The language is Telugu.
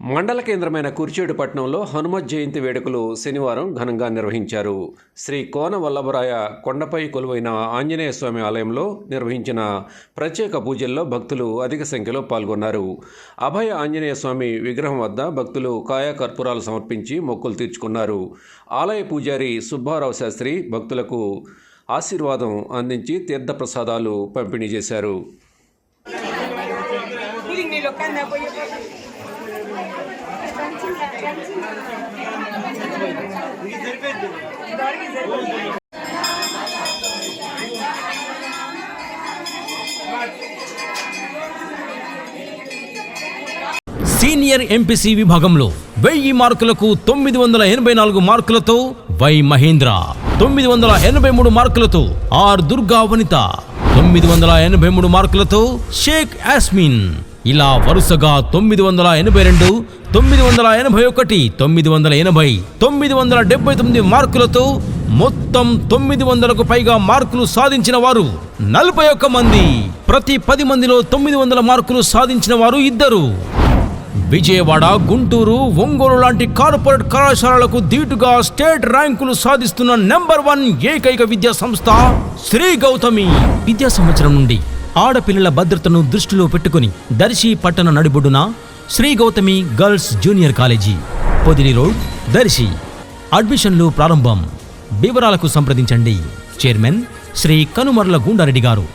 మండల కేంద్రమైన కుర్చేడుపట్నంలో హనుమత్ జయంతి వేడుకలు శనివారం ఘనంగా నిర్వహించారు. శ్రీ కోన వల్లభరాయ కొండపై కొలువైన ఆంజనేయ స్వామి ఆలయంలో నిర్వహించిన ప్రత్యేక పూజల్లో భక్తులు అధిక సంఖ్యలో పాల్గొన్నారు. అభయ ఆంజనేయ స్వామి విగ్రహం వద్ద భక్తులు కాయ కర్పూరాలు సమర్పించి మొక్కులు తీర్చుకున్నారు. ఆలయ పూజారి సుబ్బారావు శాస్త్రి భక్తులకు ఆశీర్వాదం అందించి తీర్థప్రసాదాలు పంపిణీ చేశారు. సీనియర్ ఎంపీసీ విభాగంలో వెయ్యి మార్కులకు తొమ్మిది వందల ఎనభై నాలుగు మార్కులతో వై మహేంద్ర తొమ్మిది వందల ఎనభై మూడు మార్కులతో ఆర్ దుర్గా వనిత తొమ్మిది వందల ఎనభై మూడు మార్కులతో షేక్ యాస్మిన్. ఇలా వరుసగా తొమ్మిది వందల ఎనభై రెండు తొమ్మిది వందల ఎనభై ఒకటి తొమ్మిది వందల ఎనభై తొమ్మిది వందల డెబ్బై తొమ్మిది మార్కులతో మొత్తం తొమ్మిది వందలకు పైగా మార్కులు సాధించిన వారు నలభై ఒక్క మంది. ప్రతి పది మందిలో తొమ్మిది వందల మార్కులు సాధించిన వారు ఇద్దరు. విజయవాడ గుంటూరు ఒంగోలు లాంటి కార్పొరేట్ కళాశాలలకు ధీటుగా స్టేట్ ర్యాంకులు సాధిస్తున్న నెంబర్ వన్ ఏకైక విద్యా సంస్థ శ్రీ గౌతమి. విద్యా సంవత్సరం నుండి ఆడపిల్లల భద్రతను దృష్టిలో పెట్టుకుని దర్శి పట్టణ నడిబొడ్డున Sri Gautami girls junior college Podili road Darsi. అడ్మిషన్లు ప్రారంభం. వివరాలకు సంప్రదించండి. చైర్మన్ శ్రీ కనుమర్ల గుండారెడ్డి గారు.